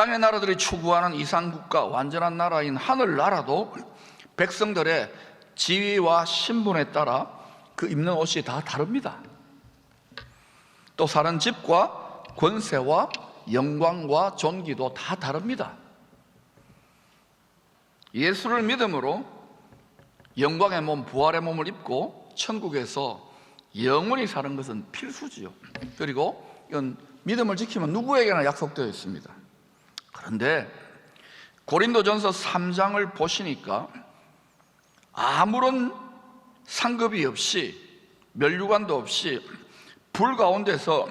땅의 나라들이 추구하는 이상국가 완전한 나라인 하늘나라도 백성들의 지위와 신분에 따라 그 입는 옷이 다 다릅니다. 또 사는 집과 권세와 영광과 존귀도 다 다릅니다. 예수를 믿음으로 영광의 몸, 부활의 몸을 입고 천국에서 영원히 사는 것은 필수지요. 그리고 이건 믿음을 지키면 누구에게나 약속되어 있습니다. 그런데 고린도전서 3장을 보시니까 아무런 상급이 없이 면류관도 없이 불 가운데서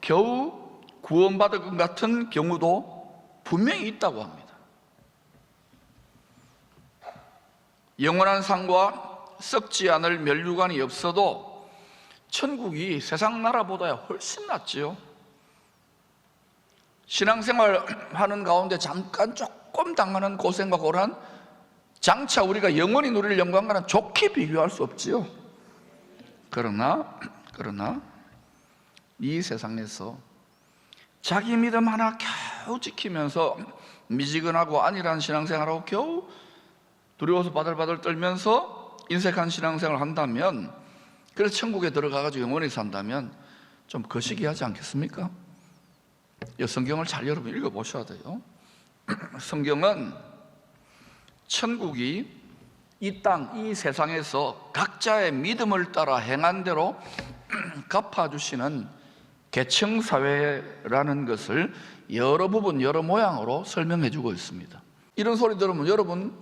겨우 구원받을 것 같은 경우도 분명히 있다고 합니다. 영원한 상과 썩지 않을 면류관이 없어도 천국이 세상 나라보다 훨씬 낫지요. 신앙생활 하는 가운데 잠깐 조금 당하는 고생과 고란 장차 우리가 영원히 누릴 영광과는 좋게 비교할 수 없지요. 그러나 그러나 이 세상에서 자기 믿음 하나 겨우 지키면서 미지근하고 안일한 신앙생활하고 겨우 두려워서 바들바들 떨면서 인색한 신앙생활을 한다면 그래서 천국에 들어가가지고 영원히 산다면 좀 거시기 하지 않겠습니까? 이 성경을 잘 여러분 읽어보셔야 돼요. 성경은 천국이 이 땅, 이 세상에서 각자의 믿음을 따라 행한 대로 갚아주시는 계층사회라는 것을 여러 부분, 여러 모양으로 설명해 주고 있습니다. 이런 소리 들으면 여러분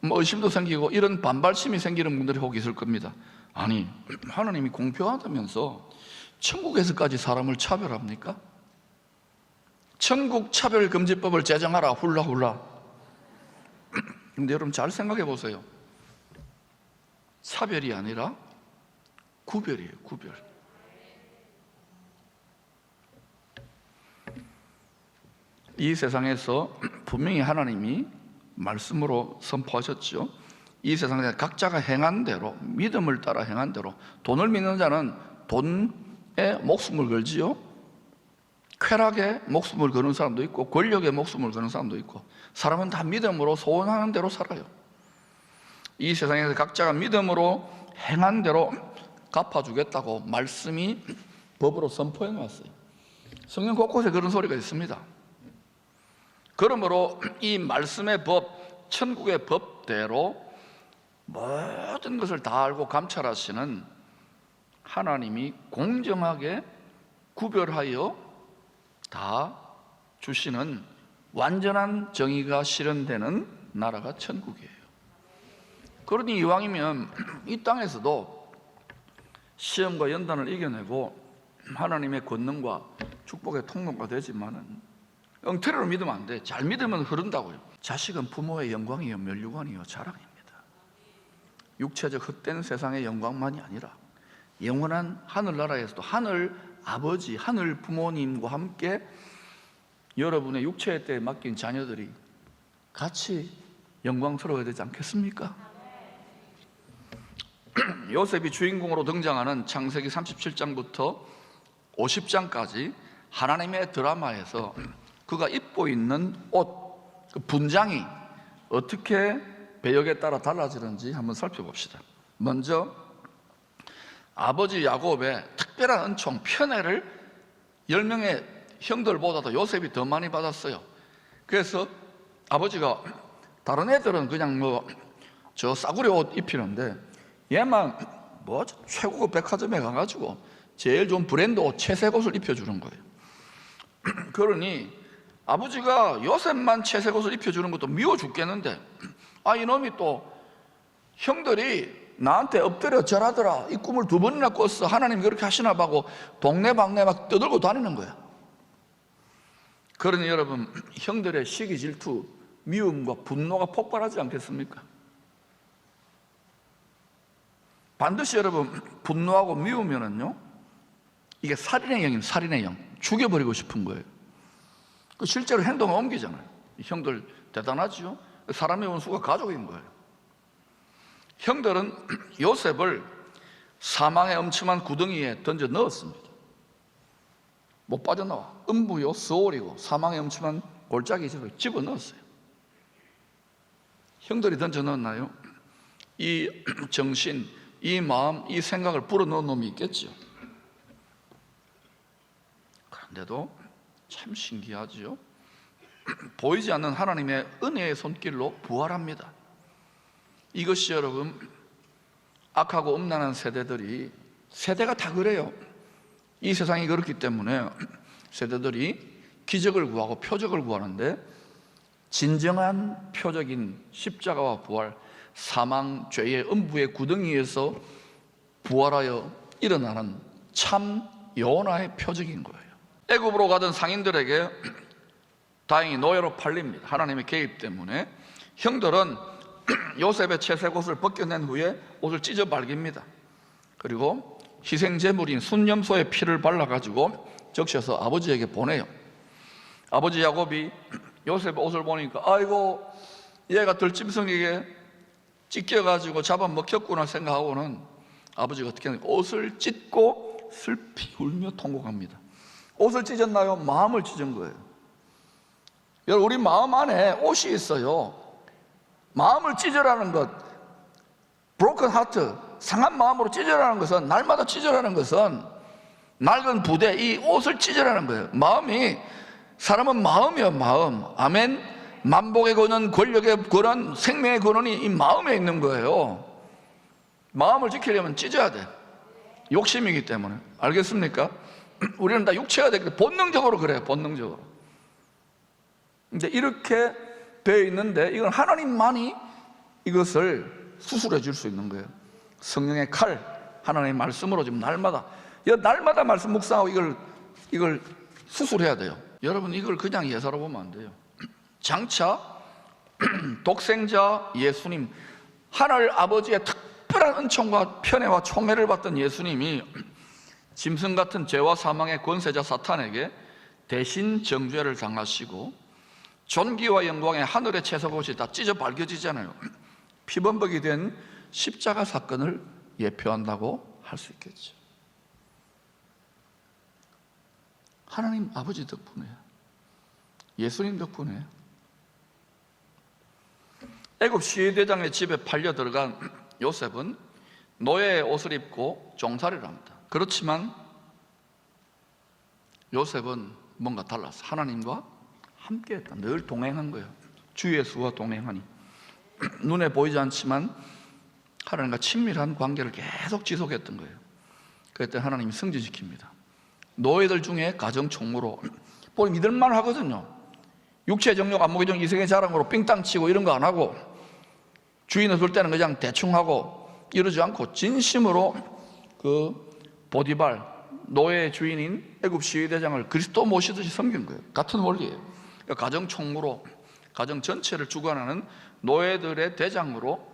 뭐 의심도 생기고 이런 반발심이 생기는 분들이 혹 있을 겁니다. 아니, 하나님이 공평하다면서 천국에서까지 사람을 차별합니까? 천국 차별 금지법을 제정하라 훌라 훌라. 근데 여러분 잘 생각해 보세요. 차별이 아니라 구별이에요, 구별. 이 세상에서 분명히 하나님이 말씀으로 선포하셨죠. 이 세상에 각자가 행한 대로 믿음을 따라 행한 대로 돈을 믿는 자는 돈에 목숨을 걸지요. 쾌락에 목숨을 거는 사람도 있고 권력에 목숨을 거는 사람도 있고 사람은 다 믿음으로 소원하는 대로 살아요. 이 세상에서 각자가 믿음으로 행한 대로 갚아주겠다고 말씀이 법으로 선포해 놨어요. 성경 곳곳에 그런 소리가 있습니다. 그러므로 이 말씀의 법, 천국의 법대로 모든 것을 다 알고 감찰하시는 하나님이 공정하게 구별하여 다 주시는 완전한 정의가 실현되는 나라가 천국이에요. 그러니 이왕이면 이 땅에서도 시험과 연단을 이겨내고 하나님의 권능과 축복의 통로가 되지만은 엉터리로 믿으면 안 돼. 잘 믿으면 흐른다고요. 자식은 부모의 영광이요, 멸류관이요, 자랑입니다. 육체적 헛된 세상의 영광만이 아니라 영원한 하늘나라에서도 하늘 아버지, 하늘 부모님과 함께 여러분의 육체의 때에 맡긴 자녀들이 같이 영광스러워야 되지 않겠습니까? 요셉이 주인공으로 등장하는 창세기 37장부터 50장까지 하나님의 드라마에서 그가 입고 있는 옷, 그 분장이 어떻게 배역에 따라 달라지는지 한번 살펴봅시다. 먼저 아버지 야곱의 특별한 은총, 편애를 10명의 형들보다도 요셉이 더 많이 받았어요. 그래서 아버지가 다른 애들은 그냥 뭐 저 싸구려 옷 입히는데 얘만 뭐 최고급 백화점에 가가지고 제일 좋은 브랜드 옷 채색 옷을 입혀주는 거예요. 그러니 아버지가 요셉만 채색 옷을 입혀주는 것도 미워 죽겠는데 아 이놈이 또 형들이 나한테 엎드려 절하더라. 이 꿈을 두 번이나 꿨어. 하나님 그렇게 하시나 봐고 동네방네 막 떠들고 다니는 거야. 그러니 여러분 형들의 시기 질투 미움과 분노가 폭발하지 않겠습니까? 반드시 여러분 분노하고 미우면은요 이게 살인의 영임 살인의 영. 죽여버리고 싶은 거예요. 그 실제로 행동을 옮기잖아요. 이 형들 대단하죠 사람의 원수가 가족인 거예요 형들은 요셉을 사망의 엄침한 구덩이에 던져 넣었습니다 못 빠져나와 음부요 스올이고 사망의 엄침한 골짜기 집어 넣었어요. 형들이 던져 넣었나요? 이 정신, 이 마음, 이 생각을 불어 넣은 놈이 있겠죠. 그런데도 참 신기하지요. 보이지 않는 하나님의 은혜의 손길로 부활합니다. 이것이 여러분 악하고 음란한 세대들이 세대가 다 그래요. 이 세상이 그렇기 때문에 세대들이 기적을 구하고 표적을 구하는데 진정한 표적인 십자가와 부활, 사망, 죄의 음부의 구덩이에서 부활하여 일어나는 참 요나의 표적인 거예요. 애굽으로 가던 상인들에게 다행히 노예로 팔립니다. 하나님의 개입 때문에 형들은 요셉의 채색 옷을 벗겨낸 후에 옷을 찢어 발깁니다. 그리고 희생 제물인 순념소의 피를 발라 가지고 적셔서 아버지에게 보내요. 아버지 야곱이 요셉의 옷을 보니까 아이고 얘가 들짐승에게 찢겨 가지고 잡아 먹혔구나 생각하고는 아버지가 어떻게 하냐 옷을 찢고 슬피 울며 통곡합니다. 옷을 찢었나요? 마음을 찢은 거예요. 여러분 우리 마음 안에 옷이 있어요. 마음을 찢으라는 것, broken heart, 상한 마음으로 찢으라는 것은 날마다 찢으라는 것은 낡은 부대 이 옷을 찢으라는 거예요. 마음이 사람은 마음이요 마음. 아멘. 만복의 근원, 권력의 근원, 생명의 근원이 이 마음에 있는 거예요. 마음을 지키려면 찢어야 돼. 욕심이기 때문에. 알겠습니까? 우리는 다 육체가 되기 때문에 본능적으로 그래요. 본능적으로. 근데 이렇게 되어 있는데 이건 하나님만이 이것을 수술해 줄 수 있는 거예요. 성령의 칼, 하나님의 말씀으로 지금 날마다 이 날마다 말씀 묵상하고 이걸 이걸 수술해야 돼요. 여러분 이걸 그냥 예사로 보면 안 돼요. 장차 독생자 예수님 하늘 아버지의 특별한 은총과 편애와 총애를 받던 예수님이 짐승 같은 죄와 사망의 권세자 사탄에게 대신 정죄를 당하시고 존귀와 영광의 하늘의 채석옷이 다 찢어 밝혀지잖아요. 피범벅이 된 십자가 사건을 예표한다고 할 수 있겠죠. 하나님 아버지 덕분에 예수님 덕분에 애굽 시대장의 집에 팔려 들어간 요셉은 노예의 옷을 입고 종살이를 합니다. 그렇지만 요셉은 뭔가 달랐어. 하나님과 함께했다. 늘 동행한 거예요. 주 예수와 동행하니 눈에 보이지 않지만 하나님과 친밀한 관계를 계속 지속했던 거예요. 그때 하나님이 승진시킵니다. 노예들 중에 가정 총무로 보니 믿을만 하거든요. 육체 정욕, 안목의 정, 이성의 자랑으로 삥땅 치고 이런 거 안 하고 주인을 볼 때는 그냥 대충 하고 이러지 않고 진심으로 그 보디발 노예 주인인 애굽 시위대장을 그리스도 모시듯이 섬긴 거예요. 같은 원리예요. 그러니까 가정 총무로 가정 전체를 주관하는 노예들의 대장으로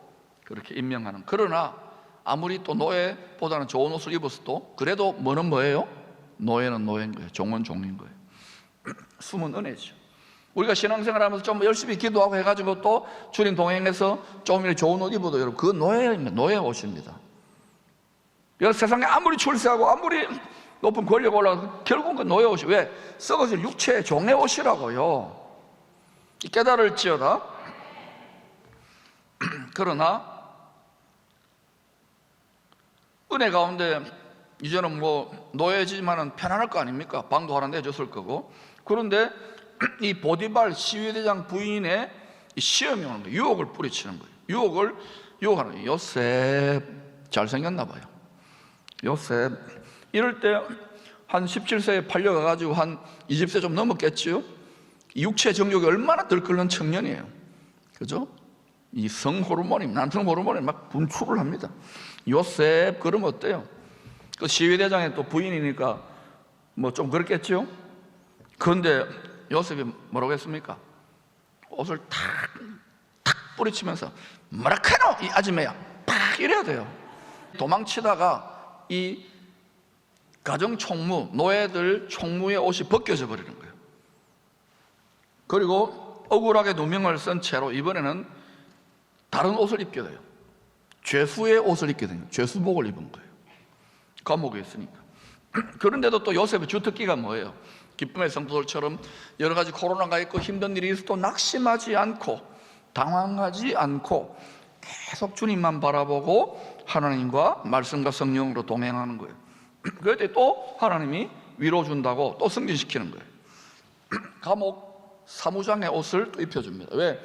그렇게 임명하는. 그러나 아무리 또 노예보다는 좋은 옷을 입었어도 그래도 뭐는 뭐예요? 노예는 노예인 거예요. 종은 종인 거예요. 숨은 은혜죠. 우리가 신앙생활 하면서 좀 열심히 기도하고 해가지고 또 주님 동행해서 조금이라도 좋은 옷 입어도 여러분 그 노예입니다. 노예 옷입니다. 여러분 세상에 아무리 출세하고 아무리 높은 권력 올라가도 결국은 그 노예 옷이 왜? 썩어질 육체의 종의 옷이라고요. 깨달을지어다. 그러나 은혜 가운데 이제는 뭐 노예지만은 편안할 거 아닙니까? 방도 하나 내줬을 거고. 그런데 이 보디발 시위대장 부인의 이 시험이 오는 거예요. 유혹을 뿌리치는 거예요. 유혹을 유혹하는 거예요. 요셉 잘생겼나 봐요. 요셉 이럴 때 한 17세에 팔려가 가지고 한 20세 좀 넘었겠지요. 육체 정욕이 얼마나 들끓는 청년이에요. 그죠? 이 성 호르몬이 남성 호르몬이 막 분출을 합니다. 요셉 그러면 어때요? 그 시위대장의 또 부인이니까 뭐 좀 그렇겠죠? 그런데 요셉이 뭐라고 했습니까? 옷을 탁, 탁 뿌리치면서 뭐라카노 이 아줌매야 팍 이래야 돼요. 도망치다가 이 가정 총무 노예들 총무의 옷이 벗겨져 버리는 거예요. 그리고 억울하게 누명을 쓴 채로 이번에는 다른 옷을 입게 돼요. 죄수의 옷을 입게 돼요. 죄수복을 입은 거예요. 감옥에 있으니까. 그런데도 또 요셉의 주특기가 뭐예요? 기쁨의 성도들처럼 여러 가지 코로나가 있고 힘든 일이 있어도 낙심하지 않고 당황하지 않고 계속 주님만 바라보고 하나님과 말씀과 성령으로 동행하는 거예요. 때또 하나님이 위로 준다고 또 승진시키는 거예요. 감옥 사무장의 옷을 또 입혀줍니다. 왜?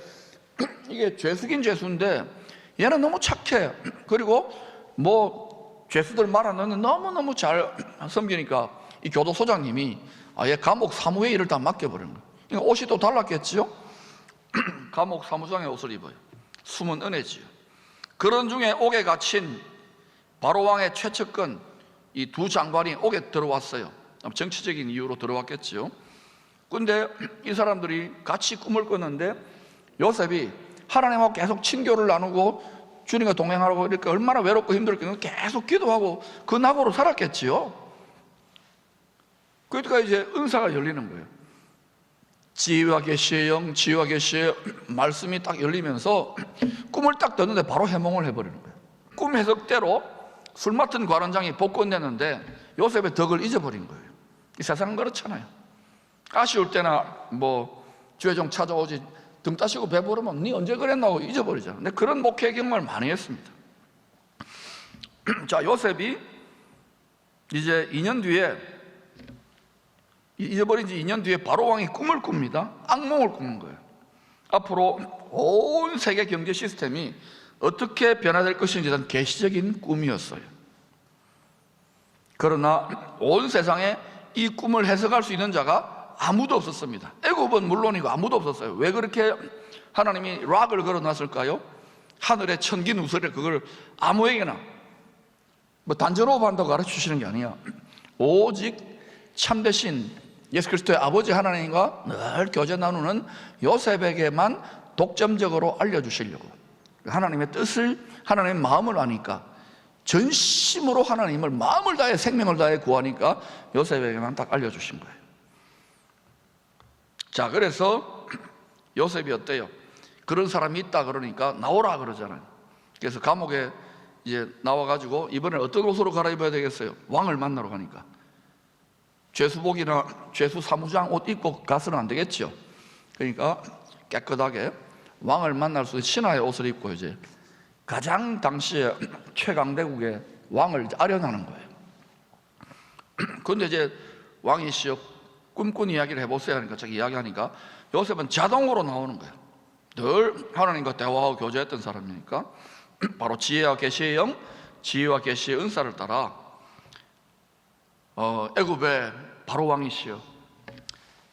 이게 죄수긴 죄수인데 얘는 너무 착해. 그리고 뭐 죄수들 말하는 너무너무 잘 섬기니까 이 교도소장님이 아예 감옥 사무의 일을 다 맡겨버리는 거예요. 그러니까 옷이 또 달랐겠지요? 감옥 사무장의 옷을 입어요. 숨은 은혜지요. 그런 중에 옥에 갇힌 바로왕의 최측근 이 두 장관이 옥에 들어왔어요. 정치적인 이유로 들어왔겠지요. 근데 이 사람들이 같이 꿈을 꿨는데 요셉이 하나님하고 계속 친교를 나누고 주님과 동행하고 이렇게 얼마나 외롭고 힘들었겠는데 계속 기도하고 그 낙오로 살았겠지요. 그러니까 이제 은사가 열리는 거예요. 지혜와 계시의 영, 지혜와 계시의 말씀이 딱 열리면서 꿈을 딱 떴는데 바로 해몽을 해버리는 거예요. 꿈 해석대로 술 맡은 관원장이 복권 내는데 요셉의 덕을 잊어버린 거예요. 이 세상은 그렇잖아요. 아쉬울 때나 뭐 죄종 찾아오지 등 따시고 배부르면 네 언제 그랬나고 잊어버리잖아. 근데 그런 목회 경험을 많이 했습니다. 자 요셉이 이제 2년 뒤에 잊어버린 지 2년 뒤에 바로 왕이 꿈을 꿉니다. 악몽을 꾸는 거예요. 앞으로 온 세계 경제 시스템이 어떻게 변화될 것인지에 대한 계시적인 꿈이었어요. 그러나 온 세상에 이 꿈을 해석할 수 있는 자가 아무도 없었습니다. 애굽은 물론이고 아무도 없었어요. 왜 그렇게 하나님이 락을 걸어놨을까요? 하늘의 천기 누설에 그걸 아무에게나 뭐 단전호흡 한다고 가르쳐 주시는 게 아니야. 오직 참되신 예수 그리스도의 아버지 하나님과 늘 교제 나누는 요셉에게만 독점적으로 알려주시려고 하나님의 뜻을 하나님의 마음을 아니까 전심으로 하나님을 마음을 다해 생명을 다해 구하니까 요셉에게만 딱 알려주신 거예요. 자, 그래서 요셉이 어때요? 그런 사람이 있다 그러니까 나오라 그러잖아요. 그래서 감옥에 이제 나와가지고 이번에 어떤 옷으로 갈아입어야 되겠어요? 왕을 만나러 가니까. 죄수복이나 죄수 사무장 옷 입고 가서는 안 되겠죠. 그러니까 깨끗하게 왕을 만날 수 있는 신하의 옷을 입고 이제 가장 당시에 최강대국의 왕을 아련하는 거예요. 그런데 이제 왕이 시여 꿈꾼 이야기를 해보세요 하니까 자기 이야기하니까 요셉은 자동으로 나오는 거예요. 늘 하나님과 대화하고 교제했던 사람이니까 바로 지혜와 계시의 영, 지혜와 계시의 은사를 따라 어, 애굽의 바로 왕이시여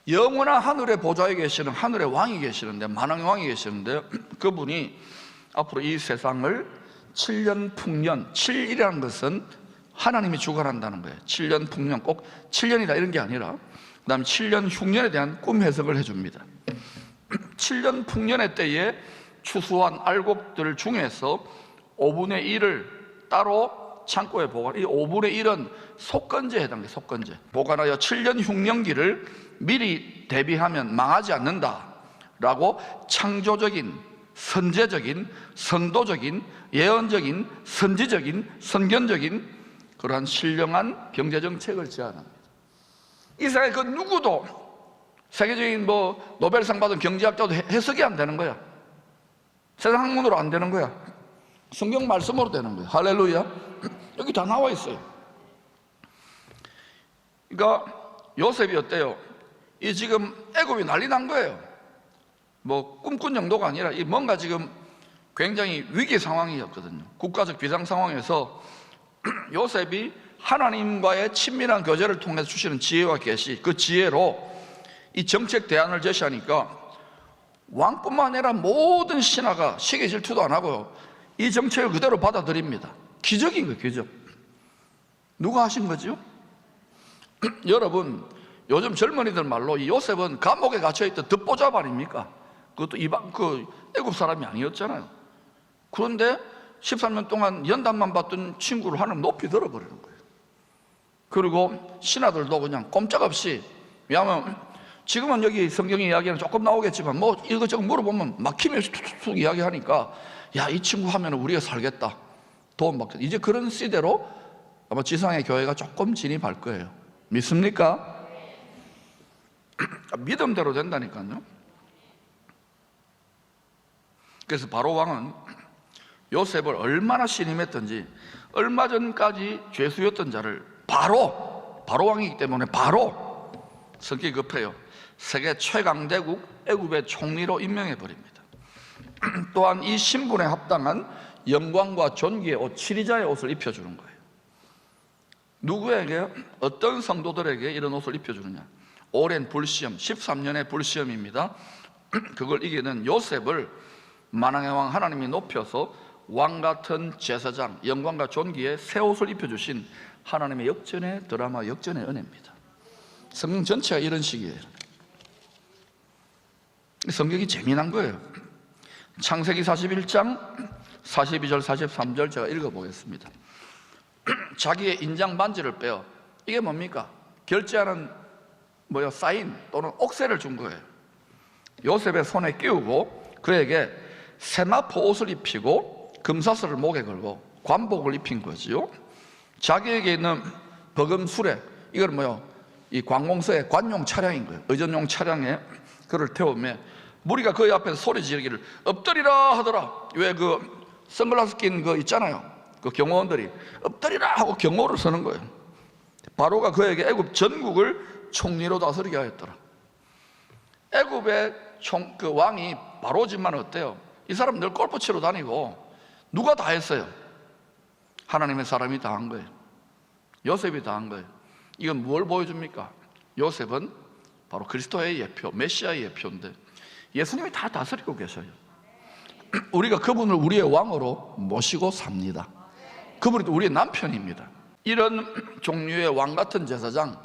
영원한 하늘의 보좌에 계시는 하늘의 왕이 계시는데 만왕의 왕이 계시는데 그분이 앞으로 이 세상을 7년 풍년 7이라는 것은 하나님이 주관한다는 거예요. 7년 풍년 꼭 7년이다 이런 게 아니라 그 다음에 7년 흉년에 대한 꿈 해석을 해줍니다. 7년 풍년의 때에 추수한 알곡들 중에서 5분의 1을 따로 창고에 보관. 이 5분의 1은 속건제에 해당돼. 속건제. 보관하여 7년 흉년기를 미리 대비하면 망하지 않는다 라고 창조적인 선제적인 선도적인 예언적인 선지적인 선견적인 그러한 신령한 경제 정책을 제안합니다. 이 세상에 그 누구도 세계적인 뭐 노벨상 받은 경제학자도 해- 해석이 안 되는 거야. 세상 학문으로 안 되는 거야. 성경 말씀으로 되는 거야. 할렐루야. 여기 다 나와 있어요. 그러니까 요셉이 어때요? 이 지금 애굽이 난리 난 거예요. 뭐 꿈꾼 정도가 아니라 이 뭔가 지금 굉장히 위기 상황이었거든요. 국가적 비상 상황에서 요셉이 하나님과의 친밀한 교제를 통해서 주시는 지혜와 계시 그 지혜로 이 정책 대안을 제시하니까 왕뿐만 아니라 모든 신하가 시기 질투도 안 하고요. 이 정책을 그대로 받아들입니다. 기적인 거예요, 기적. 누가 하신 거죠? 여러분, 요즘 젊은이들 말로 이 요셉은 감옥에 갇혀있던 듣보잡 아닙니까? 그것도 이방, 그, 애굽 사람이 아니었잖아요. 그런데 13년 동안 연단만 받던 친구를 하나님 높이 들어버리는 거예요. 그리고 신하들도 그냥 꼼짝없이, 왜냐하면 지금은 여기 성경의 이야기는 조금 나오겠지만 뭐 이것저것 물어보면 막히면서 툭툭툭 이야기하니까 야, 이 친구 하면 우리가 살겠다. 도움 받겠다. 이제 그런 시대로 아마 지상의 교회가 조금 진입할 거예요. 믿습니까? 믿음대로 된다니까요. 그래서 바로 왕은 요셉을 얼마나 신임했던지 얼마 전까지 죄수였던 자를 바로 바로 왕이기 때문에 바로 성격이 급해요. 세계 최강대국 애굽의 총리로 임명해 버립니다. 또한 이 신분에 합당한 영광과 존귀의 옷, 치리자의 옷을 입혀주는 거예요. 누구에게 어떤 성도들에게 이런 옷을 입혀주느냐? 오랜 불시험, 13년의 불시험입니다. 그걸 이기는 요셉을 만왕의 왕 하나님이 높여서 왕 같은 제사장, 영광과 존귀의 새 옷을 입혀주신 하나님의 역전의 드라마, 역전의 은혜입니다. 성경 전체가 이런 식이에요. 성경이 재미난 거예요. 창세기 41장 42절 43절 제가 읽어보겠습니다. 자기의 인장 반지를 빼어 이게 뭡니까? 결제하는 뭐야 사인 또는 옥세를 준 거예요. 요셉의 손에 끼우고 그에게 세마포 옷을 입히고 금사슬을 목에 걸고 관복을 입힌 거지요. 자기에게 있는 버금 수레 이걸 뭐요? 이 관공서의 관용 차량인 거예요. 의전용 차량에 그를 태우며 무리가 그의 앞에서 소리 지르기를 엎드리라 하더라. 왜 그 선글라스 낀그 있잖아요. 그 경호원들이 엎드리라 하고 경호를 서는 거예요. 바로가 그에게 애굽 전국을 총리로 다스리게 하였더라. 애굽의 총, 그 왕이 바로지만 어때요? 이 사람 늘 골프 치러 다니고 누가 다 했어요? 하나님의 사람이 다 한 거예요. 요셉이 다 한 거예요. 이건 뭘 보여줍니까? 요셉은 바로 그리스도의 예표, 메시아의 예표인데 예수님이 다 다스리고 계셔요. 우리가 그분을 우리의 왕으로 모시고 삽니다. 그분이 또 우리의 남편입니다. 이런 종류의 왕 같은 제사장,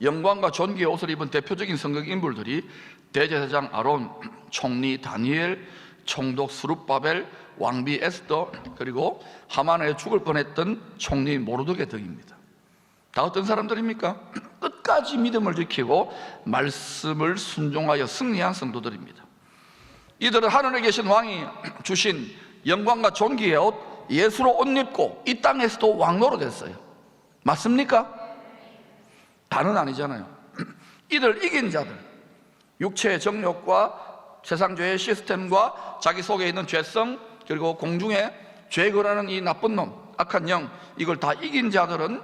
영광과 존귀의 옷을 입은 대표적인 성경 인물들이 대제사장 아론, 총리 다니엘, 총독 수룹바벨, 왕비 에스더, 그리고 하만에 죽을 뻔했던 총리 모르드게 등입니다. 다 어떤 사람들입니까? 끝까지 믿음을 지키고 말씀을 순종하여 승리한 성도들입니다. 이들은 하늘에 계신 왕이 주신 영광과 존귀의 옷 예수로 옷 입고 이 땅에서도 왕노로 됐어요. 맞습니까? 다는 아니잖아요. 이들 이긴 자들, 육체의 정욕과 세상죄의 시스템과 자기 속에 있는 죄성 그리고 공중에 죄거라는 이 나쁜 놈, 악한 영 이걸 다 이긴 자들은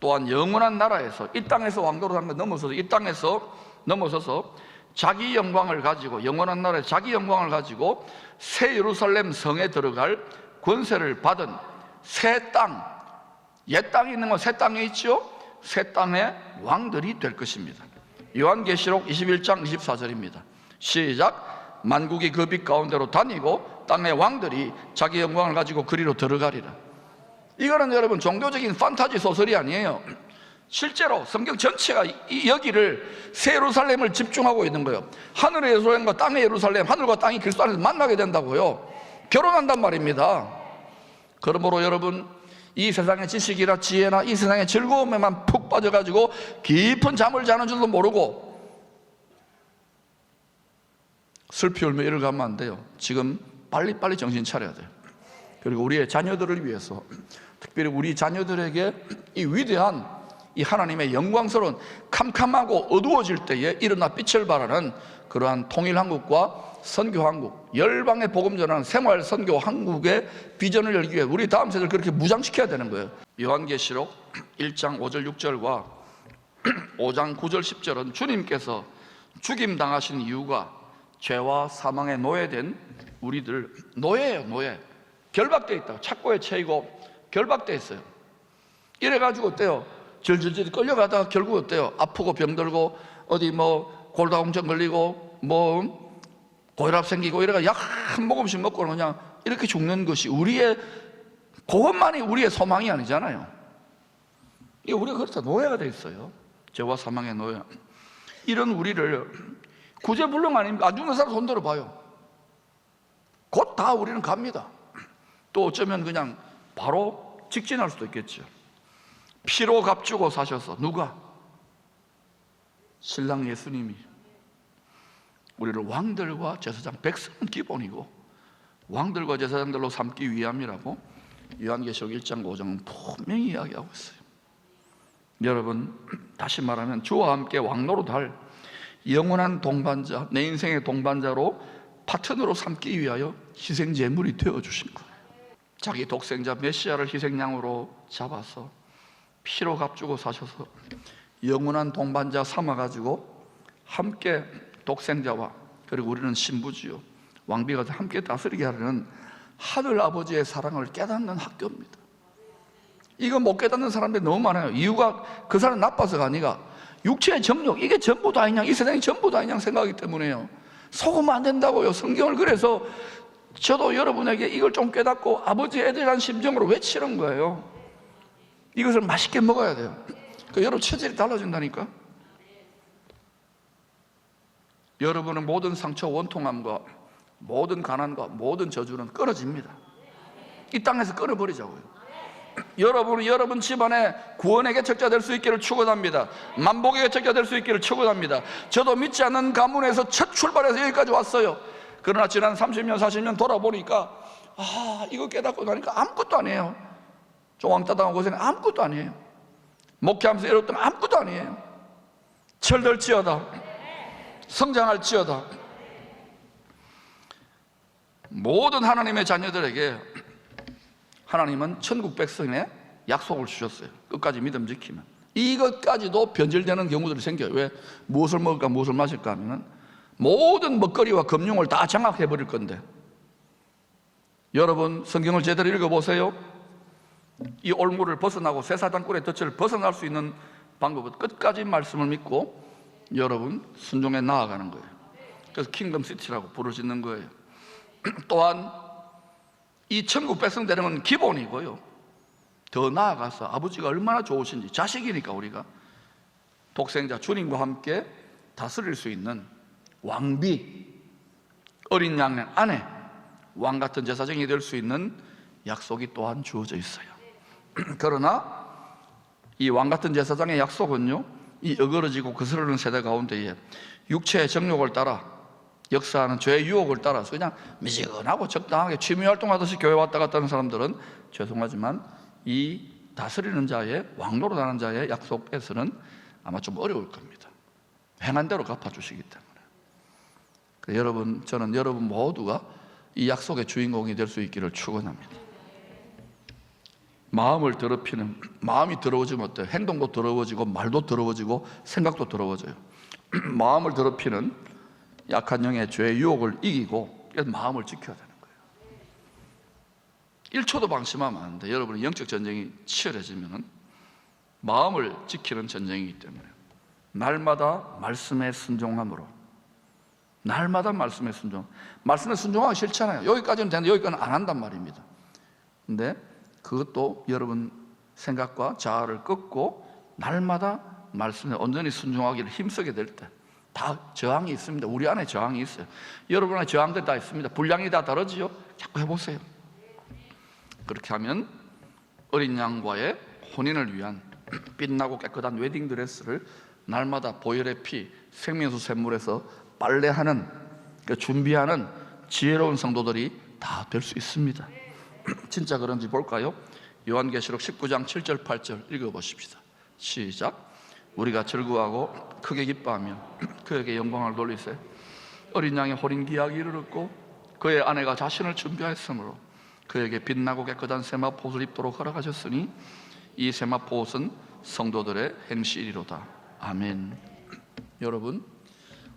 또한 영원한 나라에서 이 땅에서 왕도로 하는 걸 넘어서서 이 땅에서 넘어서서 자기 영광을 가지고 영원한 나라에 자기 영광을 가지고 새 예루살렘 성에 들어갈 권세를 받은 새 땅, 옛 땅에 있는 건 새 땅에 있죠? 새 땅의 왕들이 될 것입니다. 요한계시록 21장 24절입니다. 시작. 만국이 그 빛 가운데로 다니고 땅의 왕들이 자기 영광을 가지고 그리로 들어가리라. 이거는 여러분 종교적인 판타지 소설이 아니에요. 실제로 성경 전체가 이 여기를 새 예루살렘을 집중하고 있는 거예요. 하늘의 예루살렘과 땅의 예루살렘, 하늘과 땅이 그리스도 안에서 만나게 된다고요. 결혼한단 말입니다. 그러므로 여러분 이 세상의 지식이나 지혜나 이 세상의 즐거움에만 푹 빠져가지고 깊은 잠을 자는 줄도 모르고 슬피 울며 이를 가면 안 돼요. 지금 빨리빨리 정신 차려야 돼요. 그리고 우리의 자녀들을 위해서 특별히 우리 자녀들에게 이 위대한 이 하나님의 영광스러운 캄캄하고 어두워질 때에 일어나 빛을 발하는 그러한 통일한국과 선교한국, 열방의 복음 전하는 생활 선교 한국의 비전을 열기 위해 우리 다음 세대를 그렇게 무장시켜야 되는 거예요. 요한계시록 1장 5절 6절과 5장 9절 10절은 주님께서 죽임 당하신 이유가 죄와 사망에 노예된 우리들 노예예요, 노예. 결박돼 있다고 착고에 채이고 결박돼 있어요. 이래 가지고 어때요? 절절절 끌려가다가 결국 어때요? 아프고 병들고 어디 뭐 골다공증 걸리고 뭐 고혈압 생기고 이래가 약 한 모금씩 먹고 그냥 이렇게 죽는 것이 우리의 그것만이 우리의 소망이 아니잖아요. 이게 우리가 그렇다 노예가 돼 있어요. 죄와 사망의 노예. 이런 우리를 구제불능 아닙니까? 안 죽는 사람 손 들어봐요. 곧 다 우리는 갑니다. 또 어쩌면 그냥 바로 직진할 수도 있겠죠. 피로 값주고 사셔서 누가? 신랑 예수님이 우리를 왕들과 제사장 백성은 기본이고 왕들과 제사장들로 삼기 위함이라고 요한계시록 1장 5장은 분명히 이야기하고 있어요. 여러분 다시 말하면 주와 함께 왕노릇할 영원한 동반자, 내 인생의 동반자로 파트너로 삼기 위하여 희생 제물이 되어 주신 거예요. 자기 독생자 메시아를 희생양으로 잡아서 피로 값주고 사셔서 영원한 동반자 삼아 가지고 함께 독생자와 그리고 우리는 신부지요 왕비가 함께 다스리게 하려는 하늘 아버지의 사랑을 깨닫는 학교입니다. 이거 못 깨닫는 사람들이 너무 많아요. 이유가 그 사람 나빠서가 아니라 육체의 정욕 이게 전부 다 아니냐 이 세상이 전부 다 아니냐 생각하기 때문에요. 속으면 안 된다고요. 성경을 그래서 저도 여러분에게 이걸 좀 깨닫고 아버지 애들이라는 심정으로 외치는 거예요. 이것을 맛있게 먹어야 돼요. 그 여러분 체질이 달라진다니까. 여러분의 모든 상처, 원통함과 모든 가난과 모든 저주는 끊어집니다. 이 땅에서 끊어버리자고요. 여러분은 여러분 집안에 구원의 개척자 될 수 있기를 축원합니다. 만복의 개척자 될 수 있기를 축원합니다. 저도 믿지 않는 가문에서 첫 출발해서 여기까지 왔어요. 그러나 지난 30년, 40년 돌아보니까 아 이거 깨닫고 나니까 아무것도 아니에요. 좀 왕따 당하고 고생 아무것도 아니에요. 목회하면서 이랬던 아무것도 아니에요. 철들지어다. 성장할지어다. 모든 하나님의 자녀들에게 하나님은 천국 백성의 약속을 주셨어요. 끝까지 믿음 지키면. 이것까지도 변질되는 경우들이 생겨요. 왜? 무엇을 먹을까, 무엇을 마실까 하면은 모든 먹거리와 금융을 다 장악해 버릴 건데. 여러분, 성경을 제대로 읽어보세요. 이 올무를 벗어나고 새사단꾼의 덫을 벗어날 수 있는 방법은 끝까지 말씀을 믿고 여러분 순종에 나아가는 거예요. 그래서 킹덤 시티라고 부르짖는 거예요. 또한 이 천국 백성 되는 건 기본이고요. 더 나아가서 아버지가 얼마나 좋으신지 자식이니까 우리가 독생자 주님과 함께 다스릴 수 있는 왕비 어린 양 안에 왕 같은 제사장이 될 수 있는 약속이 또한 주어져 있어요. 그러나 이 왕 같은 제사장의 약속은요, 이 어그러지고 거스르는 세대 가운데에 육체의 정욕을 따라 역사하는 죄의 유혹을 따라서 그냥 미지근하고 적당하게 취미 활동하듯이 교회 왔다 갔다 하는 사람들은 죄송하지만 이 다스리는 자의 왕로로 가는 자의 약속에서는 아마 좀 어려울 겁니다. 행한 대로 갚아주시기 때문에. 여러분, 저는 여러분 모두가 이 약속의 주인공이 될 수 있기를 축원합니다. 마음을 더럽히는 마음이 더러워지면 어때요? 행동도 더러워지고 말도 더러워지고 생각도 더러워져요. 마음을 더럽히는 약한 영의 죄의 유혹을 이기고 마음을 지켜야 되는 거예요. 1초도 방심하면 안 돼. 여러분의 영적 전쟁이 치열해지면은 마음을 지키는 전쟁이기 때문에 날마다 말씀에 순종함으로 날마다 말씀에 순종. 말씀에 순종하기 싫잖아요. 여기까지는 되는데 여기까지는 안 한단 말입니다. 근데 그것도 여러분 생각과 자아를 꺾고 날마다 말씀에 온전히 순종하기를 힘쓰게 될 때 다 저항이 있습니다. 우리 안에 저항이 있어요. 여러분 안에 저항들 다 있습니다. 분량이 다 다르지요? 자꾸 해보세요. 그렇게 하면 어린 양과의 혼인을 위한 빛나고 깨끗한 웨딩 드레스를 날마다 보혈의 피, 생명수 샘물에서 빨래하는 그 준비하는 지혜로운 성도들이 다 될 수 있습니다. 진짜 그런지 볼까요? 요한계시록 19장 7절 8절 읽어보십시다. 시작. 우리가 즐거워하고 크게 기뻐하며 그에게 영광을 돌리세. 어린 양의 호린 기약이 이르렀고 그의 아내가 자신을 준비하였으므로 그에게 빛나고 깨끗한 세마포옷을 입도록 허락하셨으니 이 세마포옷은 성도들의 행실이로다. 아멘. 여러분,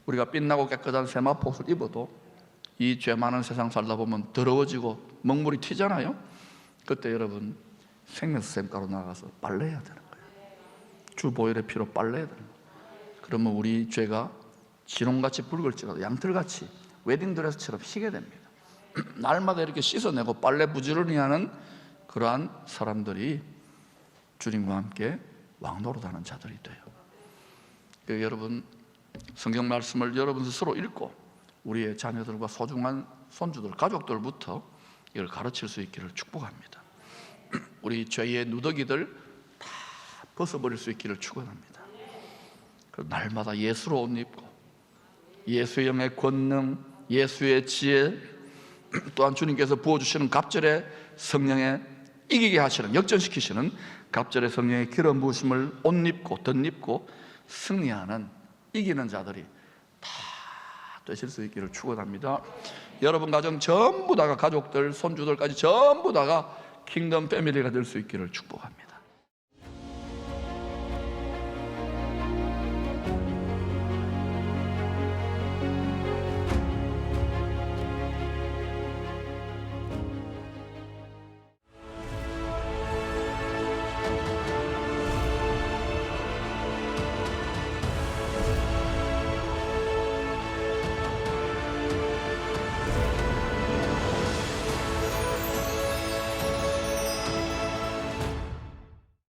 우리가 빛나고 깨끗한 세마포옷을 입어도 이 죄 많은 세상 살다 보면 더러워지고 먹물이 튀잖아요. 그때 여러분 생명수 샘가로 나가서 빨래해야 되는 거예요. 주 보혈의 피로 빨래해야 되는 거예요. 그러면 우리 죄가 진홍같이 붉을 지라도 양털같이 웨딩드레스처럼 희게 됩니다. 날마다 이렇게 씻어내고 빨래 부지런히 하는 그러한 사람들이 주님과 함께 왕노릇하는 자들이 돼요. 그 여러분 성경 말씀을 여러분 스스로 읽고 우리의 자녀들과 소중한 손주들, 가족들부터 이걸 가르칠 수 있기를 축복합니다. 우리 죄의 누더기들 다 벗어버릴 수 있기를 축원합니다. 그 날마다 예수로 옷 입고 예수의 영의 권능, 예수의 지혜, 또한 주님께서 부어주시는 갑절의 성령에 이기게 하시는 역전시키시는 갑절의 성령의 기름 부으심을 옷 입고 덧 입고 승리하는 이기는 자들이 되실 수 있기를 축원합니다. 여러분 가정 전부 다가 가족들, 손주들까지 전부 다가 킹덤 패밀리가 될 수 있기를 축복합니다.